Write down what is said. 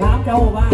ถามเจ้าบ้างา